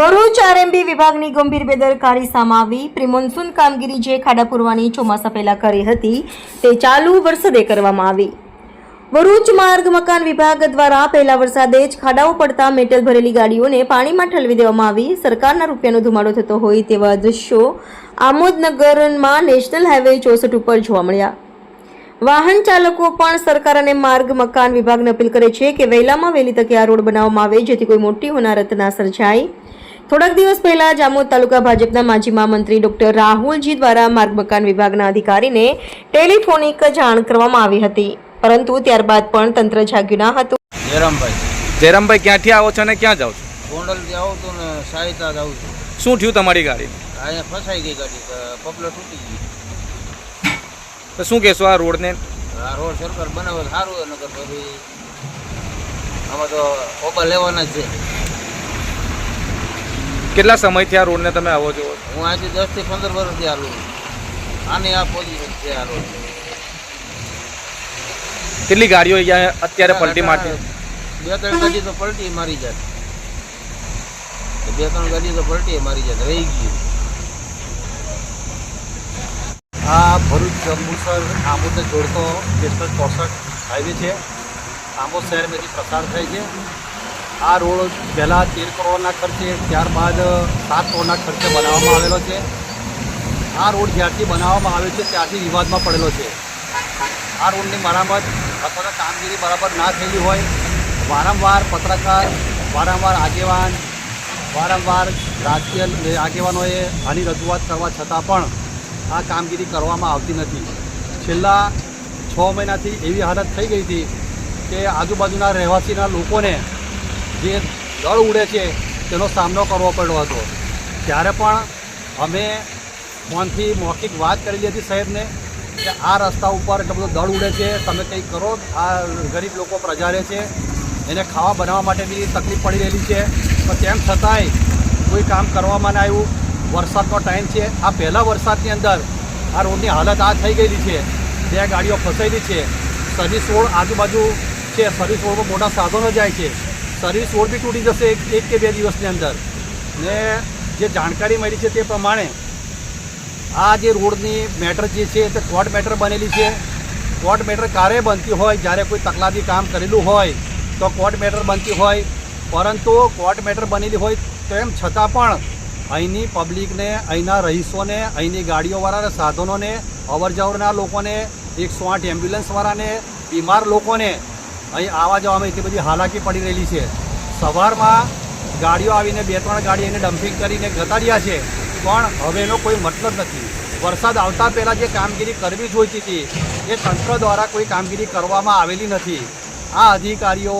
Bharuch RMB વિભાગની ગંભીર બેદરકારી સામે આવી. પ્રી કામગીરી જે ખાડા પૂરવાની ચોમાસા પહેલા કરી હતી, તે ચાલુ વરસાદે કરવામાં આવી. ભરૂચ માર્ગ મકાન વિભાગ દ્વારા પહેલા વરસાદે જ ખાડાઓ પડતા મેટલ ભરેલી ગાડીઓને પાણીમાં ઠલવી દેવામાં આવી. સરકારના રૂપિયાનો ધુમાડો થતો હોય તેવા દ્રશ્યો આમોદનગરમાં નેશનલ હાઈવે ચોસઠ ઉપર જોવા મળ્યા. વાહન ચાલકો પણ સરકાર અને માર્ગ મકાન વિભાગને અપીલ કરે છે કે વહેલામાં વહેલી તકે આ રોડ બનાવવામાં આવે, જેથી કોઈ મોટી હોનારત ના સર્જાય. થોડાક દિવસ પહેલા જામોદ તાલુકા ભાજપના માજી મહામંત્રી ડોક્ટર રાહુલજી દ્વારા માર્ગ મકાન વિભાગના અધિકારીને ટેલિફોનિક જાણ કરવામાં આવી હતી. પરંતુ ત્યારબાદ પણ તંત્ર જાગ્યું ના હતું. જયરામભાઈ. જયરામભાઈ ક્યાંથી આવો છો અને ક્યાં જાઓ છો? ગોંડલ જાઓ છું ને સાહિતા જાઉં છું. શું થયું તમારી ગાડી અહીંયા ફસાઈ ગઈ ગાડી તો તૂટી ગઈ તો શું કહેશો આ રોડને? આ રોડ સરકાર બનાવે તો સારું નગર પછી આમાં તો ઓબા લેવાના જ છે. કેટલા સમયથી આ રોડને તમે આવો છો? હું આજે દસથી પંદર વર્ષથી આ રોડ આની આ પોઝિશન છે આ રોડ કેટલી ગાડીઓ અહીંયા અત્યારે પલટી મારતી? બે ત્રણ ગાડી તો પલટી મારી જાય બે ત્રણ ગાડી તો પલટી મારી જાય રહી ગયું. આ ભરૂચ જંબુસર આંબોદને જોડતો નેશનલ ચોસઠ હાઈવે છે. આંબોદ શહેરમાંથી પસાર થાય છે. આ રોડ પહેલાં તેર કરોડના ખર્ચે, ત્યારબાદ સાત કરોડના ખર્ચે બનાવવામાં આવેલો છે. આ રોડ જ્યારથી બનાવવામાં આવ્યો છે, ત્યારથી વિવાદમાં પડેલો છે. આ રોડની મરામત અથવા તો કામગીરી બરાબર ના થયેલી હોય, વારંવાર પત્રકાર, વારંવાર આગેવાન, વારંવાર રાજકીય આગેવાનોએ આની રજૂઆત કરવા છતાં પણ આ કામગીરી કરવામાં આવતી નથી. છેલ્લા છ મહિનાથી એવી હાલત થઈ ગઈ હતી કે આજુબાજુના રહેવાસીના લોકોને જે દળ ઉડે છે, તેનો સામનો કરવો પડ્યો હતો. ત્યારે પણ અમે ફોનથી મૌખિક વાત કરેલી હતી સાહેબને કે આ રસ્તા ઉપર એટલો બધો દળ ઉડે છે, તમે કંઈક કરો, આ ગરીબ લોકો પ્રજા છે, એને ખાવા બનાવવા માટે બી તકલીફ પડી રહેલી છે. પણ તેમ છતાંય કોઈ કામ કરવામાં ના આવ્યું. વરસાદનો ટાઈમ છે. આ પહેલાં વરસાદની અંદર આ રોડની હાલત આ થઈ ગયેલી છે. બે ગાડીઓ ફસાયેલી છે. સર્વિસ રોડ આજુબાજુ છે. સર્વિસ રોડમાં મોટા સાધનો જાય છે. સર્વિસ રોડ બી તૂટી જશે એક એક કે બે દિવસની અંદર. ને જે જાણકારી મળી છે તે પ્રમાણે આ જે રોડની મેટર જે છે તે કોર્ટ મેટર બનેલી છે. કોર્ટ મેટર ક્યારે બનતી હોય, જ્યારે કોઈ તકલાદી કામ કરેલું હોય, તો કોર્ટ મેટર બનતી હોય. પરંતુ કોર્ટ મેટર બનેલી હોય તેમ છતાં પણ અહીંની પબ્લિકને, અહીંના રહીશોને, અહીંની ગાડીઓવાળાના સાધનોને અવર જવરના લોકોને, એકસો આઠ એમ્બ્યુલન્સવાળાને, બીમાર લોકોને અહીં આવવા જવામાં એટલી બધી હાલાકી પડી રહેલી છે. સવારમાં ગાડીઓ આવીને બે ત્રણ ગાડી એને ડમ્પિંગ કરીને રહ્યા છે. પણ હવે એનો કોઈ મતલબ નથી. વરસાદ આવતા પહેલાં જે કામગીરી કરવી જોઈતી હતી, એ તંત્ર દ્વારા કોઈ કામગીરી કરવામાં આવેલી નથી. આ અધિકારીઓ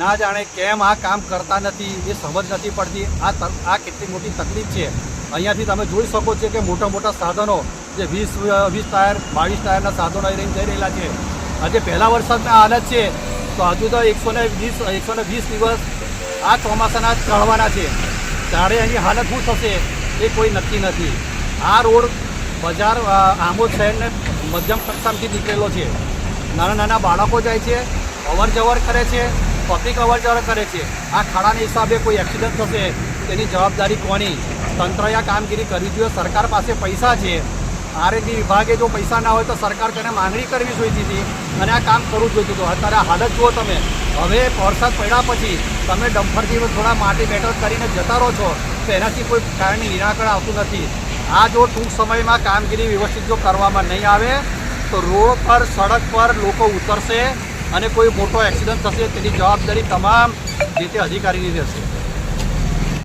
ના જાણે કેમ આ કામ કરતા નથી, એ સમજ નથી પડતી. આ તક, આ કેટલી મોટી તકલીફ છે. અહીંયાથી તમે જોઈ શકો છો કે મોટા મોટા સાધનો, જે વીસ વીસ ટાયર, બાવીસ ટાયરના સાધનો અહીં જઈ રહેલા છે. આજે પહેલા વરસાદના હાલત છે. તો હજુ તો એકસો ને વીસ, એકસો ને વીસ દિવસ આ ચોમાસાના ચડવાના છે. ત્યારે એની હાલત શું થશે એ કોઈ નક્કી નથી. આ રોડ બજાર આમોદ શહેરને મધ્યમ કક્ષામાંથી નીકળેલો છે. નાના નાના બાળકો જાય છે અવર જવર કરે છે, પબ્લિક અવર જવર કરે છે. આ ખાડાના હિસાબે કોઈ એક્સિડન્ટ થશે તેની જવાબદારી કોની? તંત્રએ આ કામગીરી કરવી જોઈએ, સરકાર પાસે પૈસા છે. આરએનબી વિભાગે જો પૈસા ના હોય તો સરકાર તેને માંગણી કરવી જોઈતી હતી અને આ કામ કરવું જોઈતું હતું. અત્યારે હાલત જુઓ તમે. હવે વરસાદ પડ્યા પછી તમે ડમ્ફરથી થોડા માટી બેટર કરીને જતા રહો છો, તો એનાથી કોઈ કારણની નિરાકરણ આવતું નથી. આ જો ટૂંક સમયમાં કામગીરી વ્યવસ્થિત જો કરવામાં નહીં આવે, તો રોડ પર, સડક પર લોકો ઉતરશે અને કોઈ મોટો એક્સિડન્ટ થશે તેની જવાબદારી તમામ જે તે અધિકારીની રહેશે.